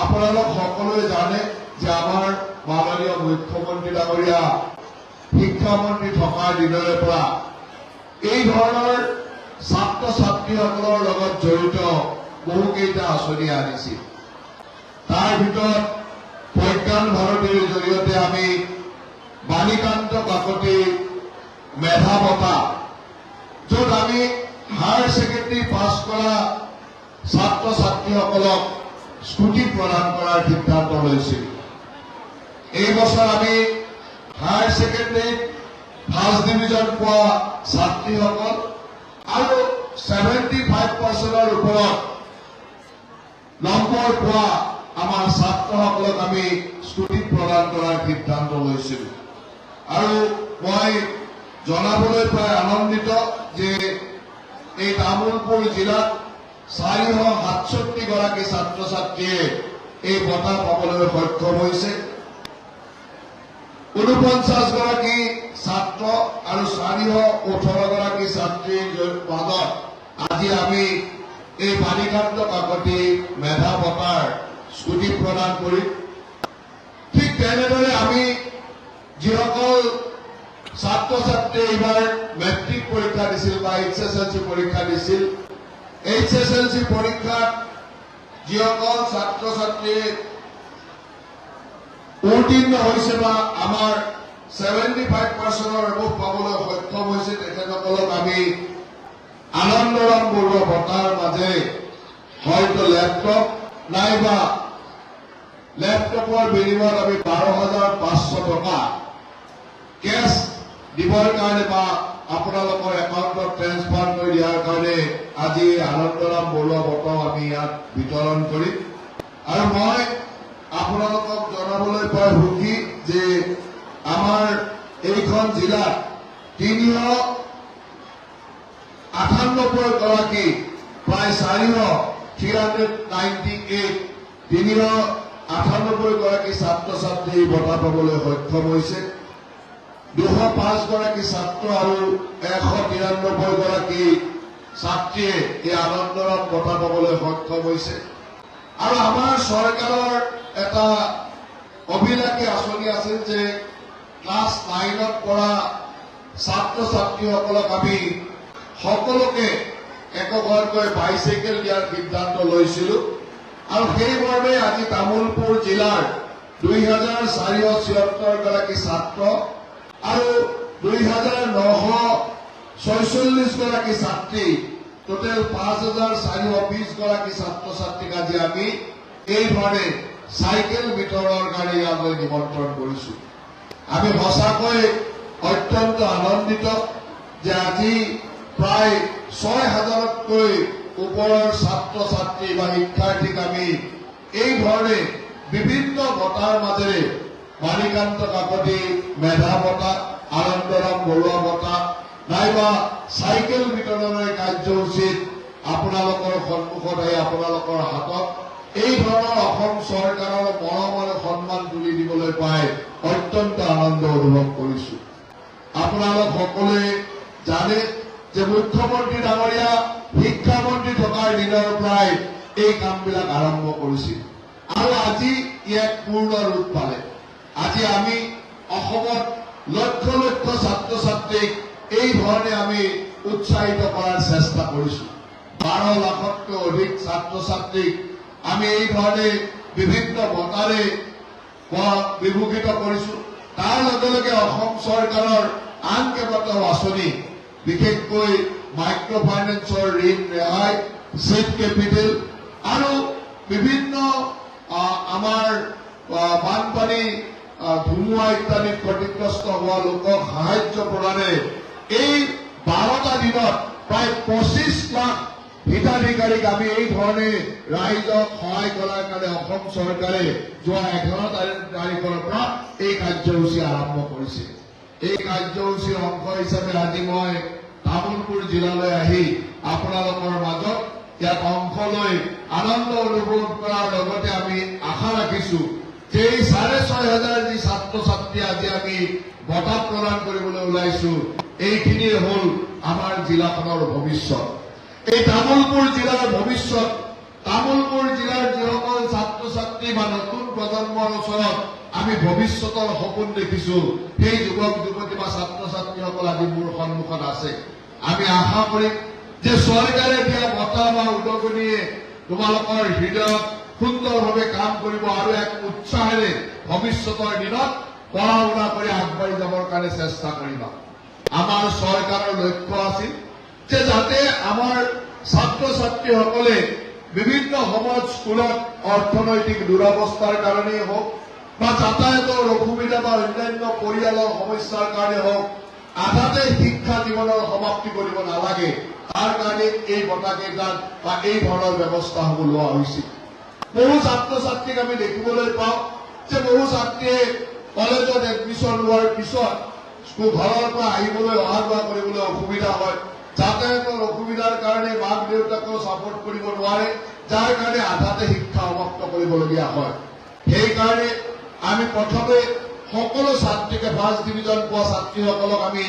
আপোনালোক সকলোৱে জানে যে আমাৰ মাননীয় মুখ্যমন্ত্ৰী ডাঙৰীয়া শিক্ষামন্ত্ৰী থকাৰ দিনৰে পৰা এই ধৰণৰ ছাত্ৰ ছাত্ৰীসকলৰ লগত জড়িত বহুকেইটা আঁচনি আনিছিল। তাৰ ভিতৰত প্ৰজ্ঞান ভাৰতীৰ জৰিয়তে আমি বাণীকান্ত কাকতি মেধা বঁটা য'ত আমি হায়াৰ ছেকেণ্ডেৰী পাছ কৰা ছাত্ৰ ছাত্ৰীসকলক স্কুটি প্ৰদান কৰাৰ সিদ্ধান্ত লৈছিল এই বছৰ আমি হায়াৰ ছেকেণ্ডেৰীত ফাৰ্ষ্ট ডিভিজন পোৱা ছাত্ৰীসকল আৰু ছেভেণ্টি ফাইভ পাৰ্চেণ্টৰ ওপৰত নম্বৰ পোৱা আমাৰ ছাত্ৰসকলক আমি স্কুটি প্ৰদান কৰাৰ সিদ্ধান্ত লৈছিলো আৰু মই জনাবলৈ পাই আনন্দিত যে এই তামোলপুৰ জিলাত চাৰিশ সাতষষ্ঠি গৰাকী ছাত্ৰ ছাত্ৰীয়ে এই বঁটা পাবলৈ সক্ষম হৈছে। ঊনপঞ্চাছ গৰাকী ছাত্ৰ আৰু চাৰিশ ওঠৰ গৰাকী ছাত্ৰীৰ মাজত আজি আমি এই বাণীকান্ত কাকতি মেধা বঁটাৰ স্কুটি প্ৰদান কৰিম। ঠিক তেনেদৰে আমি যিসকল ছাত্ৰ ছাত্ৰীয়ে এইবাৰ মেট্ৰিক পৰীক্ষা দিছিল বা এইচ এছ এল চি পৰীক্ষা দিছিল এইচ এছ এল চি পৰীক্ষাত যিসকল ছাত্ৰ ছাত্ৰীয়ে উত্তীৰ্ণ হৈছে বা আমাৰ ছেভেণ্টি ফাইভ পাৰ্চেণ্টৰ এবভ পাবলৈ সক্ষম হৈছে তেখেতসকলক আমি আনন্দৰাম বৰুৱা বঁটাৰ মাজেৰে হয়তো লেপটপ নাইবা লেপটপৰ বিনিময়ত আমি বাৰ হাজাৰ পাঁচশো টকা কেছ দিবৰ কাৰণে বা আপোনালোকৰ একাউণ্টত ট্ৰেন্সফাৰ কৰি দিয়াৰ কাৰণে আজি আনন্দৰাম বৰুৱা বঁটাও আমি ইয়াত বিতৰণ কৰিম আৰু মই আপোনালোকক জনাবলৈ পাই সুখী যে আমাৰ এইখন জিলাত তিনিশ আঠান্নব্বৈ গৰাকী, প্ৰায় চাৰিশ থ্ৰী হাণ্ড্ৰেড নাইণ্টি এইট তিনিশ আঠান্নব্বৈ গৰাকী ছাত্ৰ ছাত্ৰী বঁটা পাবলৈ সক্ষম হৈছে। দুশ পাঁচ গৰাকী ছাত্ৰ আৰু এশ তিৰান্নব্বৈ গৰাকী ছাত্ৰীয়ে এই আনন্দৰাম বঁটা পাবলৈ সক্ষম হৈছে। আৰু আমাৰ চৰকাৰৰ এটা অভিলাষী আঁচনি আছিল যে ক্লাছ নাইনত পঢ়া ছাত্ৰ ছাত্ৰীসকলক আমি সকলোকে একোখনকৈ বাইচাইকেল দিয়াৰ সিদ্ধান্ত লৈছিলো। আৰু সেইমৰ্মে আজি তামোলপুৰ জিলাৰ দুই হাজাৰ চাৰিশ ছিয়ত্তৰ গৰাকী ছাত্ৰ আৰু দুই হাজাৰ নশ ছয়চল্লিছ গৰাকী ছাত্ৰী টোটেল পাঁচ হাজাৰ চাৰিশ বিশ গৰাকী ছাত্ৰ ছাত্ৰীক আজি আমি? এই ধৰণে চাইকেল বিতৰণৰ কাৰণে ইয়ালৈ নিমন্ত্ৰণ কৰিছো। আমি সঁচাকৈ অত্যন্ত আনন্দিত যে আজি প্ৰায় ছয় হাজাৰতকৈ ওপৰৰ ছাত্ৰ ছাত্ৰী বা শিক্ষাৰ্থীক আমি এই বিভিন্ন বঁটাৰ মাজেৰে মানিকান্ত কাকতি, মেধা বঁটা, আনন্দৰাম বৰুৱা বঁটা নাইবা চাইকেল বিতৰণৰ কাৰ্যসূচীত আপোনালোকৰ সন্মুখত আহি আপোনালোকৰ হাতত। এই ধৰণৰ অসম চৰকাৰৰ মৰম সন্মান তুলি দিবলৈ পাই অত্যন্ত আনন্দ অনুভৱ কৰিছো। আপোনালোক সকলোৱে জানে যে মুখ্যমন্ত্ৰী ডাঙৰীয়া শিক্ষামন্ত্ৰী থকাৰ দিনৰ পৰাই এই কামবিলাক আৰম্ভ কৰিছিল। আৰু আজি ইয়াক পূৰ্ণ ৰূপ পালে। আজি আমি অসমত লক্ষ লক্ষ ছাত্ৰ ছাত্ৰীক এই ধৰণে আমি উৎসাহিত কৰাৰ চেষ্টা কৰিছো বাৰ লাখতকৈ অধিক ছাত্ৰ ছাত্ৰীক আমি এই ধৰণে বিভিন্ন বঁটাৰে বিভূষিত কৰিছো তাৰ লগে লগে অসম চৰকাৰৰ আন কেইবাটাও আঁচনি, বিশেষকৈ মাইক্ৰ' ফাইনেন্সৰ ঋণ ৰেহাই চিট কেপিটেল আৰু বিভিন্ন আমাৰ বানপানী ধুমুহা ইত্যাদিত ক্ষতিগ্ৰস্ত হোৱা লোকক সাহায্য প্ৰদানে এই বাৰটা দিনত প্ৰায় পঁচিছ লাখ হিতাধিকাৰীক আমি এই ধৰণে ৰাইজক সহায় কৰাৰ কাৰণে অসম চৰকাৰে যোৱা এঘাৰ তাৰিখ- তাৰিখৰ পৰা এই কাৰ্যসূচী আৰম্ভ কৰিছে। এই কাৰ্যসূচীৰ অংশ হিচাপে আজি মই তামোলপুৰ জিলালৈ আহি আপোনালোকৰ মাজত ইয়াত অংশ লৈ আনন্দ অনুভৱ কৰাৰ লগতে আমি আশা ৰাখিছো যে এই চাৰে ছয় হাজাৰ যি ছাত্ৰ ছাত্ৰী আজি আমি বঁটা প্ৰদান কৰিবলৈ ওলাইছো এইখিনিয়ে হ'ল আমাৰ জিলাখনৰ ভৱিষ্যত। এই তামোলপুৰ জিলাৰ ভৱিষ্যত, তামোলপুৰ জিলাৰ যিসকল ছাত্ৰ ছাত্ৰী বা নতুন প্ৰজন্মৰ ওচৰত আমি ভৱিষ্যতৰ সপোন দেখিছো, সেই যুৱক, যুৱতী বা ছাত্ৰ ছাত্ৰীসকল আজি মোৰ সন্মুখত আছে। আমি আশা কৰিম যে চৰকাৰে দিয়া বঁটা বা উদগনিয়ে তোমালোকৰ হৃদয়ত সুন্দৰভাৱে কাম কৰিব আৰু এক উৎসাহেৰে ভৱিষ্যতৰ দিনত পঢ়া শুনা কৰি আগবাঢ়ি যাবৰ কাৰণে চেষ্টা কৰিবা। আমাৰ চৰকাৰৰ লক্ষ্য আছিল যে যাতে আমাৰ ছাত্ৰ ছাত্ৰীসকলে বিভিন্ন সময়ত স্কুলত অৰ্থনৈতিক দুৰৱস্থাৰ কাৰণেই হওক বা যাতায়াতৰ অসুবিধা বা অন্যান্য পৰিয়ালৰ সমস্যাৰ কাৰণে হওক, আধাতে শিক্ষা জীৱনৰ সমাপ্তি কৰিব নালাগে। তাৰ কাৰণে এই বঁটাকেইটাত বা এই ধৰণৰ ব্যৱস্থাসমূহ লোৱা হৈছিল। বহু ছাত্ৰ ছাত্ৰীক আমি দেখিবলৈ পাওঁ যে বহু ছাত্ৰীয়ে কলেজত এডমিশ্যন লোৱাৰ পিছত ঘৰৰ পৰা আহিবলৈ অহা যোৱা কৰিবলৈ অসুবিধা হয়। যাতায়াতৰ অসুবিধাৰ কাৰণে মাক দেউতাকেও ছাপোৰ্ট কৰিব নোৱাৰে যাৰ কাৰণে আধাতে শিক্ষা সমাপ্ত কৰিবলগীয়া হয়। সেইকাৰণে আমি প্ৰথমে সকলো ছাত্ৰীকে ফাৰ্ষ্ট ডিভিজন পোৱা ছাত্ৰীসকলক আমি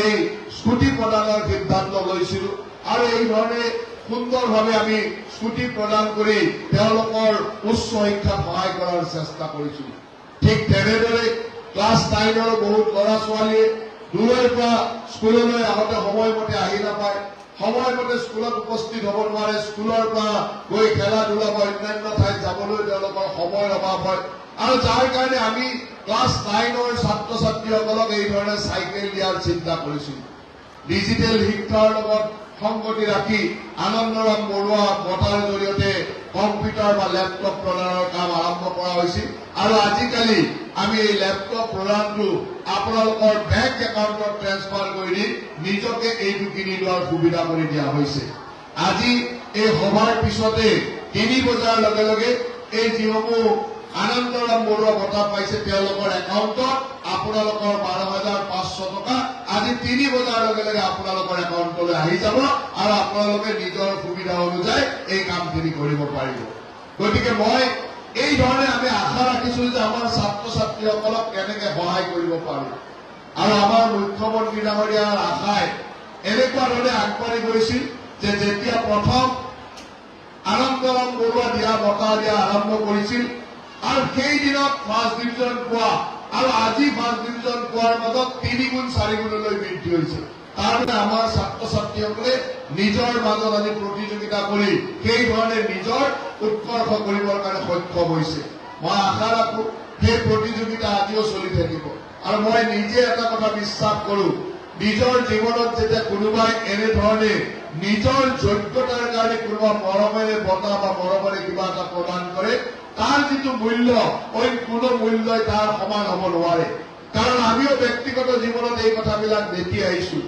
এই স্কুটি প্ৰদানৰ সিদ্ধান্ত লৈছিলো। আৰু এই ধৰণে সুন্দৰভাৱে আমি স্কুটি প্ৰদান কৰি তেওঁলোকৰ উচ্চ শিক্ষাত সহায় কৰাৰ চেষ্টা কৰিছিলো। ঠিক তেনেদৰে ক্লাছ নাইনৰ বহুত ল'ৰা ছোৱালীয়ে দূৰৰ পৰা স্কুললৈ আগতে সময়মতে আহি নাপায়। সময়মতে স্কুলত উপস্থিত হ'ব নোৱাৰে স্কুলৰ পৰা গৈ খেলা ধূলা বা অন্যান্য ঠাইত যাবলৈ তেওঁলোকৰ সময়ৰ অভাৱ হয়। আৰু যাৰ কাৰণে আমি ক্লাছ নাইনৰ ছাত্ৰ ছাত্ৰীসকলক এই ধৰণে চাইকেল দিয়াৰ চিন্তা কৰিছিলো ডিজিটেল শিক্ষাৰ লগত সংগতি ৰাখি আনন্দৰাম বৰুৱা বঁটাৰ জৰিয়তে কম্পিউটাৰ বা লেপটপ প্ৰদানৰ কাম আৰম্ভ কৰা হৈছিল। আৰু আজিকালি আমি এই লেপটপ প্ৰদানটো আপোনালোকৰ বেংক একাউণ্টত ট্ৰেন্সফাৰ কৰি দি নিজকে এইটো কিনি লোৱাৰ সুবিধা কৰি দিয়া হৈছে। আজি এই সভাৰ পিছতে তিনি বজাৰ লগে লগে এই যিসমূহ আনন্দৰাম বৰুৱা বঁটা পাইছে তেওঁলোকৰ একাউণ্টত আপোনালোকৰ বাৰ হাজাৰ পাঁচশ টকা আজি তিনি বজাৰ লগে লগে আপোনালোকৰ একাউণ্টলৈ আহি যাব আৰু আপোনালোকে নিজৰ সুবিধা অনুযায়ী এই কামখিনি কৰিব পাৰিব। গতিকে মই এই ধৰণে আমি আশা ৰাখিছো যে আমাৰ ছাত্ৰ ছাত্ৰীসকলক কেনেকে সহায় কৰিব পাৰো। আৰু আমাৰ মুখ্যমন্ত্ৰী ডাঙৰীয়াৰ আশাই এনেকুৱা ধৰণে আগবাঢ়ি গৈছিল যে যেতিয়া প্ৰথম আনন্দৰাম বৰুৱা দিয়া বঁটা দিয়া আৰম্ভ কৰিছিল, আৰু সেই দিনত ফাৰ্ষ্ট ডিভিজন পোৱা আৰু আজি ফাৰ্ষ্ট ডিভিজন পোৱাৰ মাজত তিনি গুণ, চাৰি গুণলৈ বৃদ্ধি হৈছে। তাৰমানে আমাৰ ছাত্ৰ ছাত্ৰীসকলে নিজৰ মাজত আজি প্ৰতিযোগিতা কৰি সেই ধৰণে নিজৰ উৎকৰ্ষ কৰিবৰ কাৰণে সক্ষম হৈছে। মই আশা ৰাখো, সেই প্ৰতিযোগিতা আজিও চলি থাকিব। আৰু মই নিজে এটা কথা বিশ্বাস কৰো, নিজৰ জীৱনত যেতিয়া কোনোবাই এনেধৰণে নিজৰ যোগ্যতাৰ কাৰণে কোনোবা মৰমেৰে বঁটা বা মৰমেৰে কিবা এটা প্ৰদান কৰে, তাৰ যিটো মূল্য অইন কোনো মূল্যই তাৰ সমান হ'ব নোৱাৰে। কাৰণ আমিও ব্যক্তিগত জীৱনত এই কথাবিলাক দেখি আহিছো।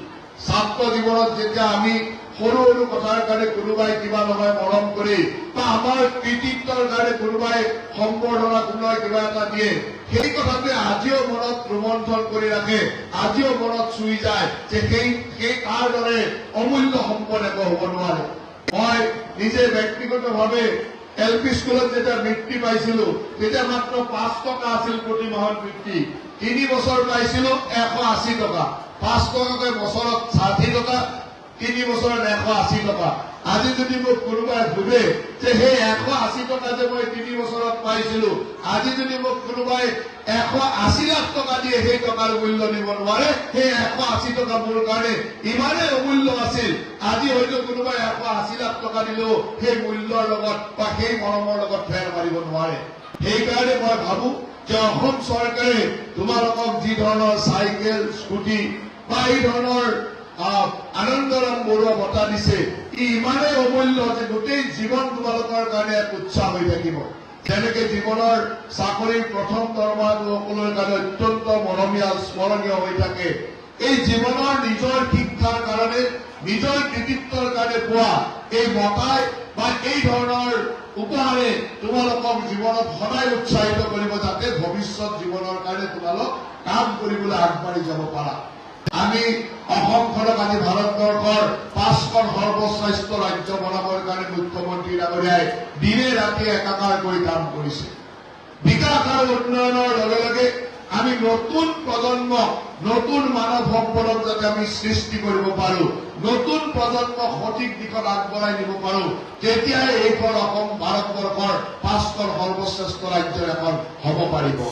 ছাত্ৰ জীৱনত যেতিয়া আমি সৰু সৰু কথাৰ কাৰণে কোনোবাই কিবা নহয় মৰম কৰি বা আমাৰ কৃতিত্বৰ কাৰণে কোনোবাই সম্বৰ্ধনা কোনোবাই কিবা এটা দিয়ে, সেই কথাটোৱে আজিও মনত ৰোমন্থন কৰি ৰাখে, আজিও মনত চুই যায় যে সেই সেই তাৰ দৰে অমূল্য সম্পদ একো হ'ব নোৱাৰে। মই নিজে ব্যক্তিগতভাৱে এল পি স্কুলত যেতিয়া বৃত্তি পাইছিলো, তেতিয়া মাত্ৰ পাঁচ টকা আছিল প্ৰতি মাহত বৃত্তি। তিনি বছৰ পাইছিলো এশ আশী টকা। পাঁচ টকাকৈ বছৰত ষাঠি টকা তিনি বছৰত এশ আশী টকা। আজি যদি মোক কোনোবাই সোধে যে সেই এশ আশী টকা যে মই তিনি বছৰত পাইছিলো আজি যদি মোক কোনোবাই এশ আশী লাখ টকা দিয়ে সেই টকাৰ মূল্য দিব নোৱাৰে সেই এশ আশী টকা মোৰ কাৰণে ইমানেই অমূল্য আছিল। আজি হয়তো কোনোবাই এশ আশী লাখ টকা দিলেও সেই মূল্যৰ লগত বা সেই মৰমৰ লগত ফেৰ মাৰিব নোৱাৰে। সেইকাৰণে মই ভাবো যে অসম চৰকাৰে তোমালোকক যি ধৰণৰ চাইকেল স্কুটি বা এই ধৰণৰ বৰুৱা দিছে ই ইমানেই অমূল্য যে গোটেই জীৱন তোমালোকৰ কাৰণে এক উৎসাহ হৈ থাকিব। যেনেকে জীৱনৰ চাকৰিৰ প্ৰথম দৰমহাটো সকলোৰে কাৰণে অত্যন্ত মৰমীয়া, স্মৰণীয় হৈ থাকে। এই জীৱনৰ নিজৰ শিক্ষাৰ কাৰণে, নিজৰ কৃতিত্বৰ কাৰণে পোৱা এই বঁটাই বা এই ধৰণৰ উপহাৰে তোমালোকক জীৱনত সদায় উৎসাহিত কৰিব যাতে ভৱিষ্যত জীৱনৰ কাৰণে তোমালোক কাম কৰিবলৈ আগবাঢ়ি যাব পাৰা। আমি অসমখনক আজি ভাৰতবৰ্ষৰ পাঁচখন সৰ্বশ্ৰেষ্ঠ ৰাজ্য বনাবৰ কাৰণে মুখ্যমন্ত্ৰী ডাঙৰীয়াই দিনে ৰাতিয়ে একাকাৰ কৰি কাম কৰিছে। বিকাশ আৰু উন্নয়নৰ লগে আমি নতুন প্ৰজন্মক নতুন মানৱ সম্পদক যাতে আমি সৃষ্টি কৰিব পাৰো, নতুন প্ৰজন্মক সঠিক দিশত আগবঢ়াই নিব পাৰো, তেতিয়াই এইখন অসম ভাৰতবৰ্ষৰ পাঁচখন সৰ্বশ্ৰেষ্ঠ ৰাজ্যৰ এখন হ'ব পাৰিব।